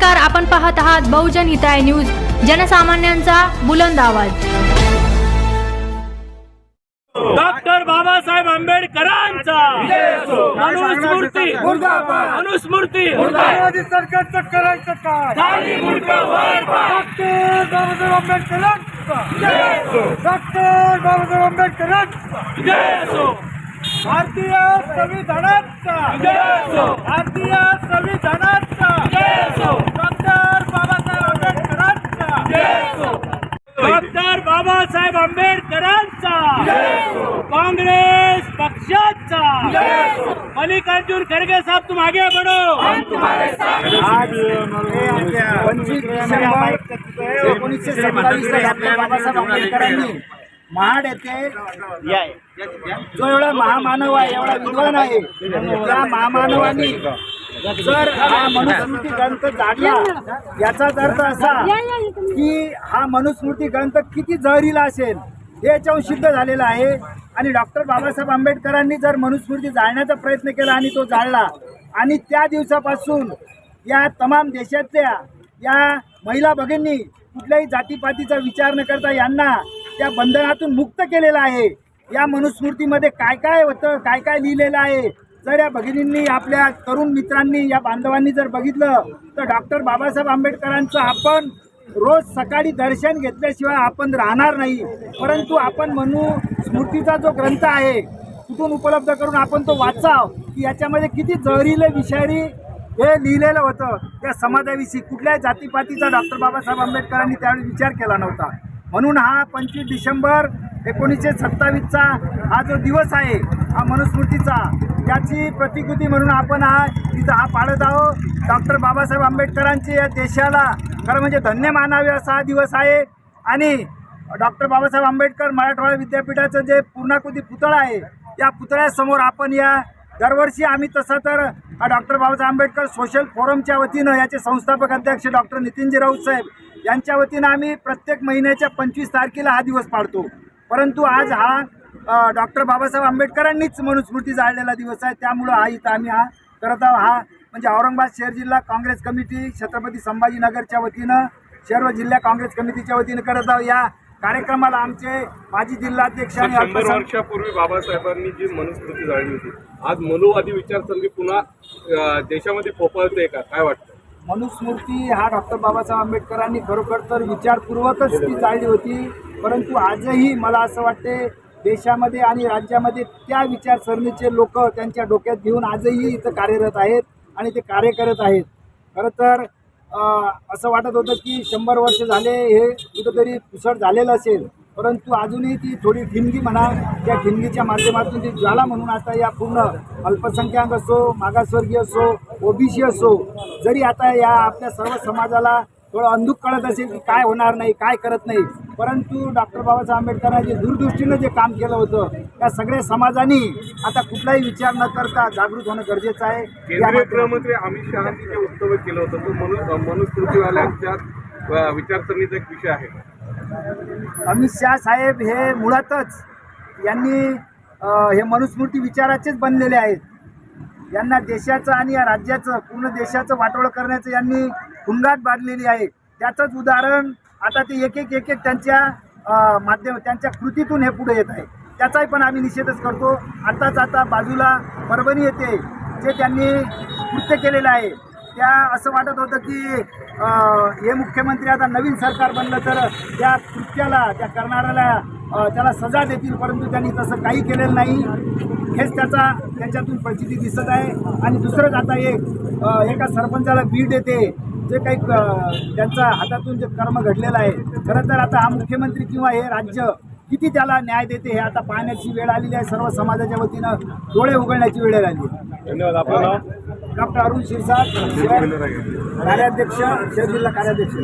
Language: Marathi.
नमस्कार आपण पाहत आहात बहुजन हिताय न्यूज जनसामान्यांचा बुलंद आवाज. डॉक्टर बाबासाहेब आंबेडकरांचा. मनुस्मृती मोदी सरकारचं करायचं काय. डॉक्टर बाबासाहेब आंबेडकरांचा. डॉक्टर बाबासाहेब आंबेडकरांचा. भारतीय संविधानाचा जय असो. भारतीय संविधानाचा जय असो. डॉक्टर बाबासाहेब आंबेडकरांचा जय असो. डॉक्टर बाबासाहेब आंबेडकरांचा काँग्रेस पक्षाचा मल्लिकार्जुन खरगे साहब तुम आगे बढ़ो आज पंचवीस डिसेंबर एकोणीसशे सत्तावीस बाबासाहेब आंबेडकरांनी महाड येथे जो एवढा महामानव आहे एवढा विद्वान आहे त्या महामानवानी जर हा मनुस्मृती ग्रंथ जाडला याचाच अर्थ असा की हा मनुस्मृती ग्रंथ किती जहरीला असेल हे याच्यावर सिद्ध झालेलं आहे. आणि डॉक्टर बाबासाहेब आंबेडकरांनी जर मनुस्मृती जाळण्याचा प्रयत्न केला आणि तो जाळला आणि त्या दिवसापासून या तमाम देशातल्या या महिला भगिनी कुठल्याही जातीपातीचा विचार न करता यांना त्या बंधनातून मुक्त केलेलं आहे. या मनुस्मृतीमध्ये काय काय होतं काय काय लिहिलेलं आहे? जर या भगिनींनी आपल्या तरुण मित्रांनी या बांधवांनी जर बघितलं तर डॉक्टर बाबासाहेब आंबेडकरांचं आपण रोज सकाळी दर्शन घेतल्याशिवाय आपण राहणार नाही. परंतु आपण म्हणू स्मृतीचा जो ग्रंथ आहे कुठून उपलब्ध करून आपण तो वाचाव की याच्यामध्ये किती जहरीले विषारी हे लिहिलेलं होतं. त्या समाजाविषयी कुठल्याही जातीपातीचा डॉक्टर बाबासाहेब आंबेडकरांनी त्यावेळी विचार केला नव्हता. म्हणून हा पंचवीस डिसेंबर एकोणीसशे सत्तावीसचा हा जो दिवस आहे हा मनुस्मृतीचा त्याची प्रतिकृती म्हणून आपण हा तिथं हा पाळत आहोत. डॉक्टर बाबासाहेब आंबेडकरांचे या देशाला खरं म्हणजे धन्य मानावे असा हा दिवस आहे. आणि डॉक्टर बाबासाहेब आंबेडकर मराठवाडा विद्यापीठाचं जे पूर्णाकृती पुतळा आहे या पुतळ्यासमोर आपण या दरवर्षी आम्ही तसं तर डॉक्टर बाबासाहेब आंबेडकर सोशल फोरमच्या वतीनं याचे संस्थापक अध्यक्ष डॉक्टर नितीनजी राऊत साहेब यांच्या वतीनं आम्ही प्रत्येक महिन्याच्या पंचवीस तारखेला हा दिवस पाळतो. परंतु आज हा डॉक्टर बाबासाहेब आंबेडकरांनीच मनुस्मृती जाळलेला दिवस आहे. त्यामुळं हा इथं आम्ही हा करत आहोत. हा म्हणजे औरंगाबाद शहर जिल्हा काँग्रेस कमिटी छत्रपती संभाजीनगरच्या वतीनं शहर व जिल्हा काँग्रेस कमिटीच्या वतीनं करत आहोत. या कार्यक्रमाला आमचे माजी जिल्हाध्यक्ष आणि शंभर वर्षापूर्वी बाबासाहेबांनी जी मनुस्मृती जाळली होती. आज मनुवादी विचारसरणी पुन्हा देशामध्ये पोपळते का? काय वाटतं? मनुस्मृती हा डॉक्टर बाबासाहेब आंबेडकरांनी खरोखर तर विचारपूर्वकच ती चालली होती. परंतु आजही मला असं वाटते देशामध्ये आणि राज्यामध्ये त्या विचारसरणीचे लोक त्यांच्या डोक्यात घेऊन आजही इथं कार्यरत आहेत आणि ते कार्य करत आहेत. खरं तर असं वाटत होतं की शंभर वर्ष झाले हे कुठंतरी पुसट झालेलं असेल. परंतु अजूनही ती थोडी ठिणगी म्हणा त्या ठिणगीच्या माध्यमातून ती ज्वाला म्हणून आता या पूर्ण अल्पसंख्याक असो मागासवर्गीय असो ओबीसी असो जरी आता या आपल्या सर्व समाजाला थोडं अंधुक कळत असेल की काय होणार नाही काय करत नाही परंतु डॉक्टर बाबासाहेब आंबेडकरांनी जे दूरदृष्टीनं जे काम केलं होतं त्या सगळ्या समाजानी आता कुठलाही विचार न करता जागृत होणं गरजेचं आहे. केंद्रीय गृहमंत्री अमित शहानी जे वक्तव्य केलं होतं तो मनु मनुस्मृतीवाल्यांच्या विचारसरणीचा एक विषय आहे. अमित शाह साहेब हे मुळातच यांनी हे मनुस्मृती विचाराचेच बनलेले आहेत. यांना देशाचं आणि या राज्याचं पूर्ण देशाचं वाटोळं करण्याचं यांनी हुंगाट बांधलेली आहे. त्याचंच उदाहरण आता ते एक एक एक एक त्यांच्या माध्यम त्यांच्या कृतीतून हे पुढे येत आहे. त्याचाही पण आम्ही निषेधच करतो. आताच आता बाजूला परभणी येते जे त्यांनी कृत्य केलेलं आहे. त्या असं वाटत होतं की हे मुख्यमंत्री आता नवीन सरकार बनलं तर त्या कृत्याला त्या करणाऱ्याला त्याला सजा देतील. परंतु त्यांनी तसं काही केलेलं नाही. हेच त्याचा त्याच्यातून प्रचिती दिसत आहे. आणि दुसरंच आता एक एका सरपंचाला बीड येते. जे काही त्यांचा हातातून जे कर्म घडलेलं आहे. खरं तर आता हा मुख्यमंत्री किंवा हे राज्य किती त्याला न्याय देते हे आता पाहण्याची वेळ आलेली आहे. सर्व समाजाच्या वतीनं डोळे उघडण्याची वेळ आली धन्यवाद. आपल्याला डॉक्टर अरुण शिरसाट कार्याध्यक्ष शहर जिल्हा कार्याध्यक्ष.